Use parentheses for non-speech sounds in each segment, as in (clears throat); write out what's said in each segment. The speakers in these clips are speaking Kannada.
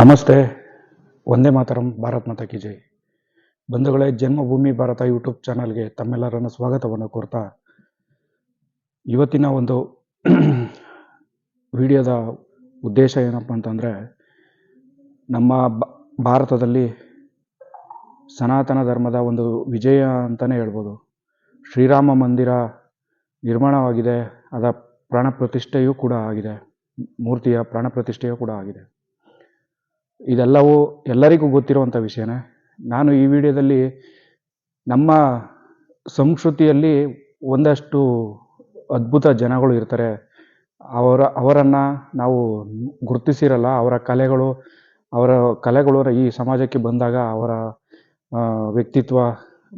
ನಮಸ್ತೆ ಒಂದೇ ಮಾತರಂ, ಭಾರತ್ ಮಾತಾ ಕಿ ಜೈ. ಬಂಧುಗಳೇ, ಜನ್ಮಭೂಮಿ ಭಾರತ ಯೂಟ್ಯೂಬ್ ಚಾನಲ್ಗೆ ತಮ್ಮೆಲ್ಲರನ್ನು ಸ್ವಾಗತವನ್ನು ಕೋರ್ತಾ ಇವತ್ತಿನ ಒಂದು ವಿಡಿಯೋದ ಉದ್ದೇಶ ಏನಪ್ಪ ಅಂತಂದರೆ, ನಮ್ಮ ಭಾರತದಲ್ಲಿ ಸನಾತನ ಧರ್ಮದ ಒಂದು ವಿಜಯ ಅಂತಲೇ ಹೇಳ್ಬೋದು. ಶ್ರೀರಾಮ ಮಂದಿರ ನಿರ್ಮಾಣವಾಗಿದೆ ಅದರ ಪ್ರಾಣ ಪ್ರತಿಷ್ಠೆಯೂ ಕೂಡ ಆಗಿದೆ, ಮೂರ್ತಿಯ ಪ್ರಾಣ ಪ್ರತಿಷ್ಠೆಯೂ ಕೂಡ ಆಗಿದೆ. ಇದೆಲ್ಲವೂ ಎಲ್ಲರಿಗೂ ಗೊತ್ತಿರುವಂಥ ವಿಷಯನೇ. ನಾನು ಈ ವಿಡಿಯೋದಲ್ಲಿ ನಮ್ಮ ಸಂಸ್ಕೃತಿಯಲ್ಲಿ ಒಂದಷ್ಟು ಅದ್ಭುತ ಜನಗಳು ಇರ್ತಾರೆ. ಅವರ, ಅವರನ್ನು ನಾವು ಗುರುತಿಸಿರಲ್ಲ, ಅವರ ಕಲೆಗಳು ಅವರ ಕಲೆಗಳು ಈ ಸಮಾಜಕ್ಕೆ ಬಂದಾಗ ಅವರ ವ್ಯಕ್ತಿತ್ವ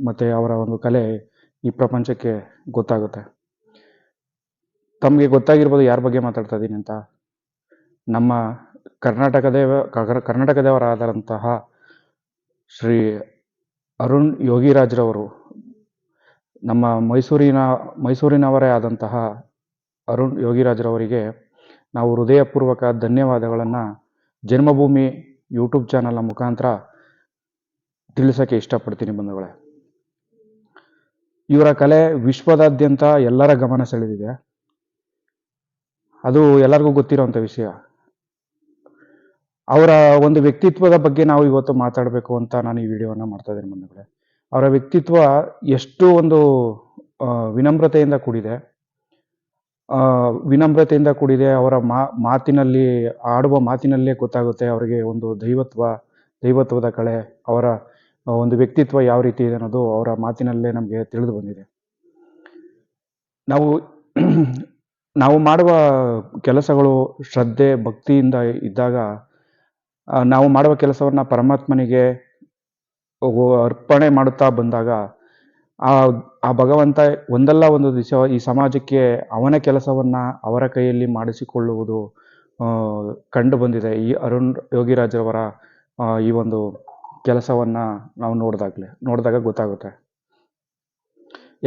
ಮತ್ತು ಅವರ ಒಂದು ಕಲೆ ಈ ಪ್ರಪಂಚಕ್ಕೆ ಗೊತ್ತಾಗುತ್ತೆ. ತಮಗೆ ಗೊತ್ತಾಗಿರ್ಬೋದು ಯಾರ ಬಗ್ಗೆ ಮಾತಾಡ್ತಾ ಇದ್ದೀನಿ ಅಂತ. ನಮ್ಮ ಕರ್ನಾಟಕದೇ ಕರ್ನಾಟಕ ದೇವರಾದಂತಹ ಶ್ರೀ ಅರುಣ್ ಯೋಗಿರಾಜ್ರವರು, ನಮ್ಮ ಮೈಸೂರಿನ, ಮೈಸೂರಿನವರೇ ಆದಂತಹ ಅರುಣ್ ಯೋಗಿರಾಜ್ರವರಿಗೆ ನಾವು ಹೃದಯಪೂರ್ವಕ ಧನ್ಯವಾದಗಳನ್ನು ಜನ್ಮಭೂಮಿ ಯೂಟ್ಯೂಬ್ ಚಾನಲ್ನ ಮುಖಾಂತರ ತಿಳಿಸೋಕ್ಕೆ ಇಷ್ಟಪಡ್ತೀನಿ ಬಂಧುಗಳೇ. ಇವರ ಕಲೆ ವಿಶ್ವದಾದ್ಯಂತ ಎಲ್ಲರ ಗಮನ ಸೆಳೆದಿದೆ. ಅದು ಎಲ್ಲರಿಗೂ ಗೊತ್ತಿರೋಂಥ ವಿಷಯ. ಅವರ ಒಂದು ವ್ಯಕ್ತಿತ್ವದ ಬಗ್ಗೆ ನಾವು ಇವತ್ತು ಮಾತಾಡಬೇಕು ಅಂತ ನಾನು ಈ ವಿಡಿಯೋನ ಮಾಡ್ತಾ ಇದ್ದೀನಿ ಬಂಧುಗಳೇ. ಅವರ ವ್ಯಕ್ತಿತ್ವ ಎಷ್ಟು ಒಂದು ವಿನಮ್ರತೆಯಿಂದ ಕೂಡಿದೆ. ವಿನಮ್ರತೆಯಿಂದ ಕೂಡಿದೆ, ಅವರ ಮಾತಿನಲ್ಲಿ, ಆಡುವ ಮಾತಿನಲ್ಲೇ ಗೊತ್ತಾಗುತ್ತೆ ಅವರಿಗೆ ಒಂದು ದೈವತ್ವ, ದೈವತ್ವದ ಕಳೆ, ಅವರ ಒಂದು ವ್ಯಕ್ತಿತ್ವ ಯಾವ ರೀತಿ ಇದೆ ಅನ್ನೋದು ಅವರ ಮಾತಿನಲ್ಲೇ ನಮಗೆ ತಿಳಿದು ಬಂದಿದೆ. ನಾವು ನಾವು ಮಾಡುವ ಕೆಲಸಗಳು ಶ್ರದ್ಧೆ, ಭಕ್ತಿಯಿಂದ ಇದ್ದಾಗ ನಾವು ಮಾಡುವ ಕೆಲಸವನ್ನ ಪರಮಾತ್ಮನಿಗೆ ಅರ್ಪಣೆ ಮಾಡುತ್ತಾ ಬಂದಾಗ ಆ ಆ ಭಗವಂತ ಒಂದಲ್ಲ ಒಂದು ದಿವಸ ಈ ಸಮಾಜಕ್ಕೆ ಅವನ ಕೆಲಸವನ್ನ ಅವರ ಕೈಯಲ್ಲಿ ಮಾಡಿಸಿಕೊಳ್ಳುವುದು ಕಂಡು ಬಂದಿದೆ. ಈ ಅರುಣ್ ಯೋಗಿರಾಜ್ರವರ ಈ ಒಂದು ಕೆಲಸವನ್ನ ನಾವು ನೋಡಿದಾಗಲೇ, ನೋಡಿದಾಗ ಗೊತ್ತಾಗುತ್ತೆ.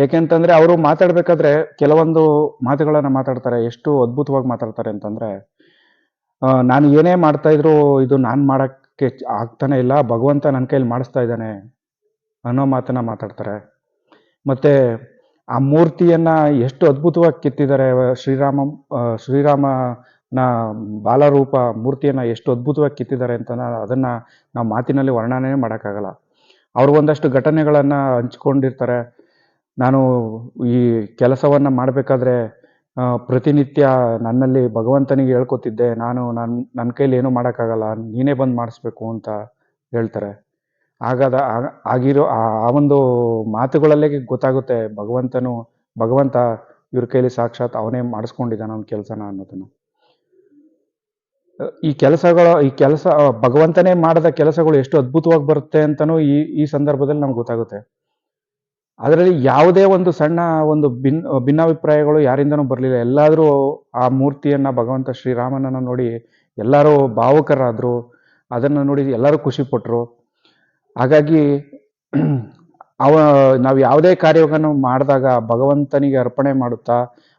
ಏಕೆಂತಂದ್ರೆ ಅವರು ಮಾತಾಡಬೇಕಾದ್ರೆ ಕೆಲವೊಂದು ಮಾತುಗಳನ್ನ ಮಾತಾಡ್ತಾರೆ, ಎಷ್ಟು ಅದ್ಭುತವಾಗಿ ಮಾತಾಡ್ತಾರೆ ಅಂತಂದ್ರೆ ನಾನು ಏನೇ ಮಾಡ್ತಾ ಇದ್ರು ಇದು ನಾನು ಮಾಡೋಕ್ಕೆ ಆಗ್ತಾನೆ ಇಲ್ಲ. ಭಗವಂತ ನನ್ನ ಕೈಲಿ ಮಾಡಿಸ್ತಾ ಇದ್ದಾನೆ ಅನ್ನೋ ಮಾತನ್ನ ಮಾತಾಡ್ತಾರೆ. ಮತ್ತೆ ಆ ಮೂರ್ತಿಯನ್ನ ಎಷ್ಟು ಅದ್ಭುತವಾಗಿ ಕೆತ್ತಿದ್ದಾರೆ ಶ್ರೀರಾಮ ಶ್ರೀರಾಮನ ಬಾಲರೂಪ ಮೂರ್ತಿಯನ್ನ ಎಷ್ಟು ಅದ್ಭುತವಾಗಿ ಕೆತ್ತಿದ್ದಾರೆ ಅಂತ ಅದನ್ನ ನಾವು ಮಾತಿನಲ್ಲಿ ವರ್ಣನೆ ಮಾಡೋಕ್ಕಾಗಲ್ಲ. ಅವರು ಒಂದಷ್ಟು ಘಟನೆಗಳನ್ನ ಹಂಚ್ಕೊಂಡಿರ್ತಾರೆ. ನಾನು ಈ ಕೆಲಸವನ್ನ ಮಾಡಬೇಕಾದ್ರೆ ಪ್ರತಿನಿತ್ಯ ನನ್ನಲ್ಲಿ ಭಗವಂತನಿಗೆ ಹೇಳ್ಕೊತಿದ್ದೆ, ನಾನು ನನ್ನ ನನ್ನ ಕೈಲಿ ಏನೂ ಮಾಡೋಕ್ಕಾಗಲ್ಲ, ನೀನೇ ಬಂದು ಮಾಡಿಸ್ಬೇಕು ಅಂತ ಹೇಳ್ತಾರೆ. ಆಗಾದ ಆಗಿರೋ, ಆ ಒಂದು ಮಾತುಗಳಲ್ಲೇ ಗೊತ್ತಾಗುತ್ತೆ, ಭಗವಂತನು, ಭಗವಂತ ಇವ್ರ ಕೈಲಿ ಸಾಕ್ಷಾತ್ ಅವನೇ ಮಾಡಿಸ್ಕೊಂಡಿದ್ದಾನೆ ಅವ್ನ ಕೆಲಸನ ಅನ್ನೋದನ್ನು. ಈ ಕೆಲಸಗಳು, ಈ ಕೆಲಸ, ಭಗವಂತನೇ ಮಾಡಿದ ಕೆಲಸಗಳು ಎಷ್ಟು ಅದ್ಭುತವಾಗಿ ಬರುತ್ತೆ ಅಂತಲೂ ಈ ಈ ಸಂದರ್ಭದಲ್ಲಿ ನಮ್ಗೆ ಗೊತ್ತಾಗುತ್ತೆ. ಅದರಲ್ಲಿ ಯಾವುದೇ ಒಂದು ಸಣ್ಣ ಒಂದು ಭಿನ್, ಭಿನ್ನಾಭಿಪ್ರಾಯಗಳು ಯಾರಿಂದನೂ ಬರಲಿಲ್ಲ. ಎಲ್ಲಾದರೂ ಆ ಮೂರ್ತಿಯನ್ನು ಭಗವಂತ ಶ್ರೀರಾಮನನ್ನು ನೋಡಿ ಎಲ್ಲರೂ ಭಾವುಕರಾದರು, ಅದನ್ನು ನೋಡಿ ಎಲ್ಲರೂ ಖುಷಿ ಪಟ್ರು. ಹಾಗಾಗಿ (clears throat) ಅವ, ನಾವು ಯಾವುದೇ ಕಾರ್ಯವನ್ನು ಮಾಡಿದಾಗ ಭಗವಂತನಿಗೆ ಅರ್ಪಣೆ ಮಾಡುತ್ತಾ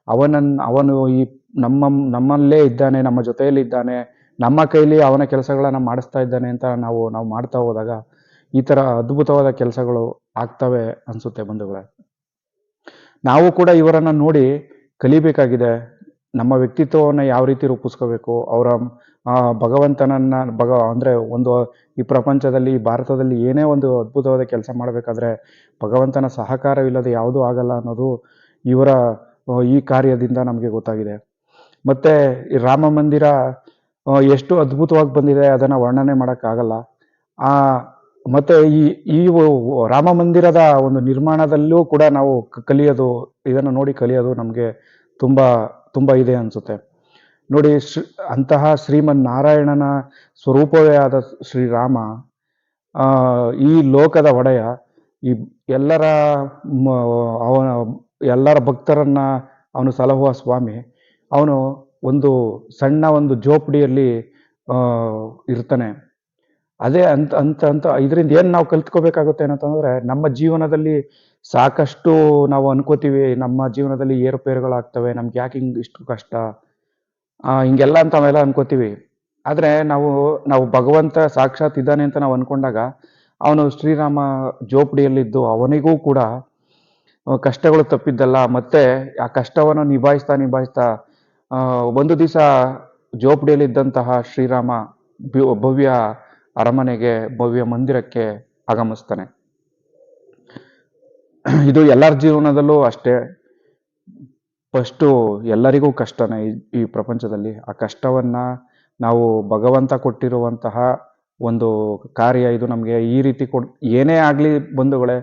ಅವನನ್ನು ಅವನು ಈ ನಮ್ಮ, ನಮ್ಮಲ್ಲೇ ಇದ್ದಾನೆ, ನಮ್ಮ ಜೊತೆಯಲ್ಲಿ ಇದ್ದಾನೆ ನಮ್ಮ ಕೈಲಿ ಅವನ ಕೆಲಸಗಳನ್ನು ಮಾಡಿಸ್ತಾ ಇದ್ದಾನೆ ಅಂತ ನಾವು ನಾವು ಮಾಡ್ತಾ ಹೋದಾಗ ಈ ತರ ಅದ್ಭುತವಾದ ಕೆಲಸಗಳು ಆಗ್ತವೆ ಅನ್ಸುತ್ತೆ ಬಂಧುಗಳೇ. ನಾವು ಕೂಡ ಇವರನ್ನ ನೋಡಿ ಕಲಿಬೇಕಾಗಿದೆ. ನಮ್ಮ ವ್ಯಕ್ತಿತ್ವವನ್ನು ಯಾವ ರೀತಿ ರೂಪಿಸ್ಕೋಬೇಕು? ಅವರ ಭಗವಂತನನ್ನ, ಭಗ, ಅಂದ್ರೆ ಒಂದು, ಈ ಪ್ರಪಂಚದಲ್ಲಿ ಭಾರತದಲ್ಲಿ ಏನೇ ಒಂದು ಅದ್ಭುತವಾದ ಕೆಲಸ ಮಾಡಬೇಕಾದ್ರೆ ಭಗವಂತನ ಸಹಕಾರವಿಲ್ಲದೆ ಯಾವುದೂ ಆಗಲ್ಲ ಅನ್ನೋದು ಇವರ ಈ ಕಾರ್ಯದಿಂದ ನಮಗೆ ಗೊತ್ತಾಗಿದೆ. ಮತ್ತೆ ರಾಮ ಮಂದಿರ ಎಷ್ಟು ಅದ್ಭುತವಾಗಿ ಬಂದಿದೆ ಅದನ್ನ ವರ್ಣನೆ ಮಾಡೋಕ್ಕಾಗಲ್ಲ. ಆ ಮತ್ತೆ ಈ ಈ ರಾಮ ಮಂದಿರದ ಒಂದು ನಿರ್ಮಾಣದಲ್ಲೂ ಕೂಡ ನಾವು ಕಲಿಯೋದು, ಇದನ್ನು ನೋಡಿ ಕಲಿಯೋದು ನಮಗೆ ತುಂಬಾ ತುಂಬಾ ಇದೆ ಅನ್ಸುತ್ತೆ. ನೋಡಿ, ಶ್ರೀ, ಅಂತಹ ಶ್ರೀಮನ್ ನಾರಾಯಣನ ಸ್ವರೂಪವೇ ಆದ ಶ್ರೀರಾಮ ಈ ಲೋಕದ ಒಡೆಯ, ಈ ಎಲ್ಲರ ಅವನ, ಎಲ್ಲರ ಭಕ್ತರನ್ನ ಅವನು ಸಲಹುವ ಸ್ವಾಮಿ, ಅವನು ಒಂದು ಸಣ್ಣ ಒಂದು ಜೋಪಡಿಯಲ್ಲಿ ಇರ್ತಾನೆ. ಅದೇ ಅಂತ ಅಂತ ಅಂತ ಇದರಿಂದ ಏನು ನಾವು ಕಲ್ತ್ಕೋಬೇಕಾಗುತ್ತೆ ಏನಂತಂದ್ರೆ ನಮ್ಮ ಜೀವನದಲ್ಲಿ ಸಾಕಷ್ಟು ನಾವು ಅನ್ಕೋತೀವಿ ನಮ್ಮ ಜೀವನದಲ್ಲಿ ಏರುಪೇರುಗಳಾಗ್ತವೆ ನಮ್ಗೆ ಯಾಕೆ ಹಿಂಗ್ ಇಷ್ಟು ಕಷ್ಟ? ಆ, ಹಿಂಗೆಲ್ಲ ಅಂತ ನಾವೆಲ್ಲ ಅನ್ಕೋತೀವಿ. ಆದರೆ ನಾವು ನಾವು ಭಗವಂತ ಸಾಕ್ಷಾತ್ ಇದ್ದಾನೆ ಅಂತ ನಾವು ಅನ್ಕೊಂಡಾಗ ಅವನು ಶ್ರೀರಾಮ ಜೋಪಡಿಯಲ್ಲಿದ್ದು ಅವನಿಗೂ ಕೂಡ ಕಷ್ಟಗಳು ತಪ್ಪಿದ್ದಲ್ಲ ಮತ್ತೆ ಆ ಕಷ್ಟವನ್ನು ನಿಭಾಯಿಸ್ತಾ ನಿಭಾಯಿಸ್ತಾ ಒಂದು ದಿವಸ ಜೋಪಡಿಯಲ್ಲಿದ್ದಂತಹ ಶ್ರೀರಾಮ ಭವ್ಯ ಅರಮನೆಗೆ ಭವ್ಯ ಮಂದಿರಕ್ಕೆ ಆಗಮಿಸ್ತಾನೆ. ಇದು ಎಲ್ಲರ ಜೀವನದಲ್ಲೂ ಅಷ್ಟೇ. ಫಸ್ಟು ಎಲ್ಲರಿಗೂ ಕಷ್ಟನೇ ಈ ಪ್ರಪಂಚದಲ್ಲಿ. ಆ ಕಷ್ಟವನ್ನ ನಾವು ಭಗವಂತ ಕೊಟ್ಟಿರುವಂತಹ ಒಂದು ಕಾರ್ಯ ಇದು ನಮಗೆ ಈ ರೀತಿ ಕೊಡ್, ಏನೇ ಆಗಲಿ ಬಂಧುಗಳೇ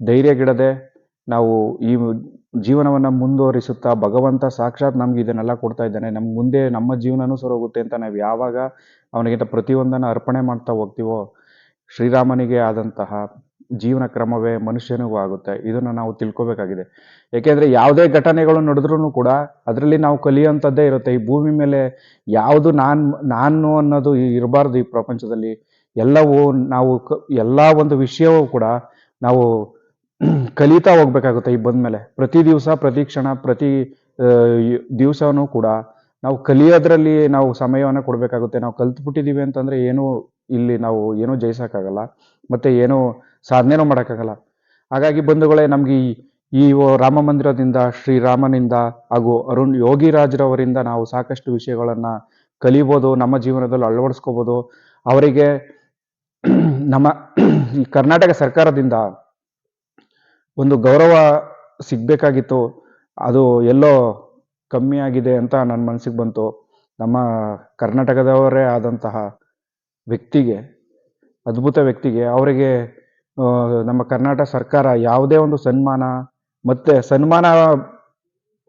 ಧೈರ್ಯಗಿಡದೆ ನಾವು ಈ ಜೀವನವನ್ನು ಮುಂದುವರಿಸುತ್ತಾ ಭಗವಂತ ಸಾಕ್ಷಾತ್ ನಮ್ಗೆ ಇದನ್ನೆಲ್ಲ ಕೊಡ್ತಾ ಇದ್ದಾನೆ. ನಮ್ಮ ಮುಂದೆ ನಮ್ಮ ಜೀವನನೂ ಸರೋಗುತ್ತೆ ಅಂತ ನಾವು ಯಾವಾಗ ಅವನಿಗಿಂತ ಪ್ರತಿಯೊಂದನ್ನು ಅರ್ಪಣೆ ಮಾಡ್ತಾ ಹೋಗ್ತೀವೋ, ಶ್ರೀರಾಮನಿಗೆ ಆದಂತಹ ಜೀವನ ಕ್ರಮವೇ ಮನುಷ್ಯನಿಗೂ ಆಗುತ್ತೆ. ಇದನ್ನು ನಾವು ತಿಳ್ಕೊಬೇಕಾಗಿದೆ. ಏಕೆಂದರೆ ಯಾವುದೇ ಘಟನೆಗಳು ನಡೆದ್ರೂ ಕೂಡ ಅದರಲ್ಲಿ ನಾವು ಕಲಿಯುವಂಥದ್ದೇ ಇರುತ್ತೆ. ಈ ಭೂಮಿ ಮೇಲೆ ಯಾವುದು ನಾನು ನಾನು ಅನ್ನೋದು ಇರಬಾರ್ದು ಈ ಪ್ರಪಂಚದಲ್ಲಿ. ಎಲ್ಲವೂ ನಾವು ಎಲ್ಲ ಒಂದು ವಿಷಯವೂ ಕೂಡ ನಾವು ಕಲಿತಾ ಹೋಗ್ಬೇಕಾಗುತ್ತೆ ಈ ಬಂದಮೇಲೆ. ಪ್ರತಿ ದಿವಸ, ಪ್ರತಿ ಕ್ಷಣ, ಪ್ರತಿ ದಿವಸನೂ ಕೂಡ ನಾವು ಕಲಿಯೋದ್ರಲ್ಲಿ ನಾವು ಸಮಯವನ್ನು ಕೊಡಬೇಕಾಗುತ್ತೆ. ನಾವು ಕಲ್ತ್ಬಿಟ್ಟಿದ್ದೀವಿ ಅಂತಂದರೆ ಏನೂ ಇಲ್ಲಿ ನಾವು ಏನೂ ಜಯಿಸೋಕ್ಕಾಗಲ್ಲ. ಮತ್ತು ಏನೂ ಸಾಧನೆನೂ ಮಾಡೋಕ್ಕಾಗಲ್ಲ. ಹಾಗಾಗಿ ಬಂಧುಗಳೇ, ನಮಗೆ ಈ ಈ ರಾಮ ಮಂದಿರದಿಂದ ಶ್ರೀರಾಮನಿಂದ ಹಾಗೂ ಅರುಣ್ ಯೋಗಿರಾಜ್ರವರಿಂದ ನಾವು ಸಾಕಷ್ಟು ವಿಷಯಗಳನ್ನು ಕಲಿಬೋದು, ನಮ್ಮ ಜೀವನದಲ್ಲಿ ಅಳವಡಿಸ್ಕೋಬೋದು. ಅವರಿಗೆ ನಮ್ಮ ಕರ್ನಾಟಕ ಸರ್ಕಾರದಿಂದ ಒಂದು ಗೌರವ ಸಿಗಬೇಕಾಗಿತ್ತು. ಅದು ಎಲ್ಲೋ ಕಮ್ಮಿ ಆಗಿದೆ ಅಂತ ನನ್ನ ಮನಸ್ಸಿಗೆ ಬಂತು. ನಮ್ಮ ಕರ್ನಾಟಕದವರೇ ಆದಂತಹ ವ್ಯಕ್ತಿಗೆ, ಅದ್ಭುತ ವ್ಯಕ್ತಿಗೆ, ಅವರಿಗೆ ನಮ್ಮ ಕರ್ನಾಟಕ ಸರ್ಕಾರ ಯಾವುದೇ ಒಂದು ಸನ್ಮಾನ, ಮತ್ತೆ ಸನ್ಮಾನ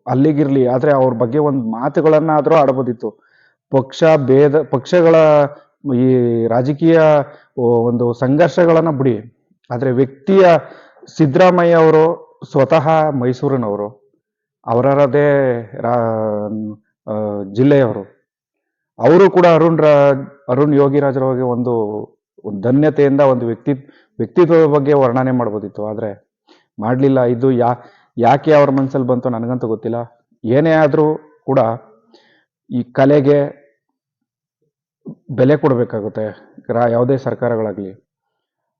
ಅಲ್ಲಿಗಿರಲಿ, ಆದರೆ ಅವ್ರ ಬಗ್ಗೆ ಒಂದು ಮಾತುಗಳನ್ನಾದರೂ ಆಡ್ಬೋದಿತ್ತು. ಪಕ್ಷ ಭೇದ, ಪಕ್ಷಗಳ ಈ ರಾಜಕೀಯ ಒಂದು ಸಂಘರ್ಷಗಳನ್ನು ಬಿಡಿ. ಆದರೆ ವ್ಯಕ್ತಿಯ ಸಿದ್ದರಾಮಯ್ಯ ಅವರು ಸ್ವತಃ ಮೈಸೂರಿನವರು, ಅವರದೇ ರಾ ಜಿಲ್ಲೆಯವರು. ಅವರು ಕೂಡ ಅರುಣ್ ರಾ, ಅರುಣ್ ಯೋಗಿರಾಜ್ರವರಿಗೆ ಒಂದು ಧನ್ಯತೆಯಿಂದ ಒಂದು ವ್ಯಕ್ತಿ, ವ್ಯಕ್ತಿತ್ವದ ಬಗ್ಗೆ ವರ್ಣನೆ ಮಾಡ್ಬೋದಿತ್ತು. ಆದರೆ ಮಾಡಲಿಲ್ಲ. ಇದು ಯಾ, ಯಾಕೆ ಅವ್ರ ಮನಸ್ಸಲ್ಲಿ ಬಂತು ನನಗಂತೂ ಗೊತ್ತಿಲ್ಲ. ಏನೇ ಆದರೂ ಕೂಡ ಈ ಕಲೆಗೆ ಬೆಲೆ ಕೊಡಬೇಕಾಗುತ್ತೆ. ರಾ, ಯಾವುದೇ ಸರ್ಕಾರಗಳಾಗಲಿ.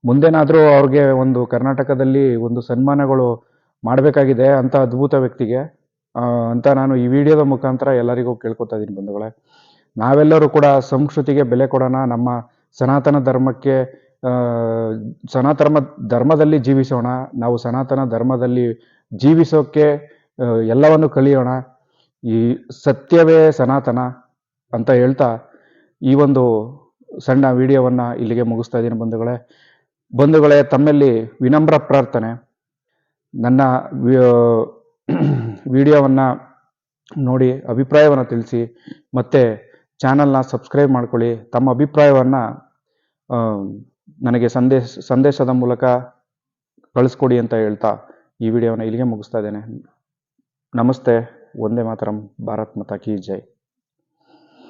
ಮುಂದೇನಾದರೂ ಅವ್ರಿಗೆ ಒಂದು ಕರ್ನಾಟಕದಲ್ಲಿ ಒಂದು ಸನ್ಮಾನಗಳು ಮಾಡಬೇಕಾಗಿದೆ ಅಂತ ಅದ್ಭುತ ವ್ಯಕ್ತಿಗೆ ಅಂತ ನಾನು ಈ ವಿಡಿಯೋದ ಮುಖಾಂತರ ಎಲ್ಲರಿಗೂ ಕೇಳ್ಕೊತಾ ಇದ್ದೀನಿ ಬಂಧುಗಳೇ. ನಾವೆಲ್ಲರೂ ಕೂಡ ಸಂಸ್ಕೃತಿಗೆ ಬೆಲೆ ಕೊಡೋಣ, ನಮ್ಮ ಸನಾತನ ಧರ್ಮಕ್ಕೆ ಸನಾತನ ಧರ್ಮದಲ್ಲಿ ಜೀವಿಸೋಣ, ನಾವು ಸನಾತನ ಧರ್ಮದಲ್ಲಿ ಜೀವಿಸೋಕ್ಕೆ ಎಲ್ಲವನ್ನು ಕಲಿಯೋಣ. ಈ ಸತ್ಯವೇ ಸನಾತನ ಅಂತ ಹೇಳ್ತಾ ಈ ಒಂದು ಸಣ್ಣ ವಿಡಿಯೋವನ್ನು ಇಲ್ಲಿಗೆ ಮುಗಿಸ್ತಾ ಇದ್ದೀನಿ ಬಂಧುಗಳೇ. ಬಂಧುಗಳೇ, ತಮ್ಮಲ್ಲಿ ವಿನಮ್ರ ಪ್ರಾರ್ಥನೆ. ನನ್ನ ವಿಡಿಯೋವನ್ನು ನೋಡಿ, ಅಭಿಪ್ರಾಯವನ್ನು ತಿಳಿಸಿ, ಮತ್ತು ಚಾನಲ್ನ ಸಬ್ಸ್ಕ್ರೈಬ್ ಮಾಡ್ಕೊಳ್ಳಿ. ತಮ್ಮ ಅಭಿಪ್ರಾಯವನ್ನು ನನಗೆ ಸಂದೇಶ, ಸಂದೇಶದ ಮೂಲಕ ಕಳಿಸ್ಕೊಡಿ ಅಂತ ಹೇಳ್ತಾ ಈ ವಿಡಿಯೋನ ಇಲ್ಲಿಗೆ ಮುಗಿಸ್ತಾ ಇದ್ದೇನೆ. ನಮಸ್ತೆ ಒಂದೇ ಮಾತರಂ, ಭಾರತ್ ಮಾತಾ ಕಿ ಜೈ.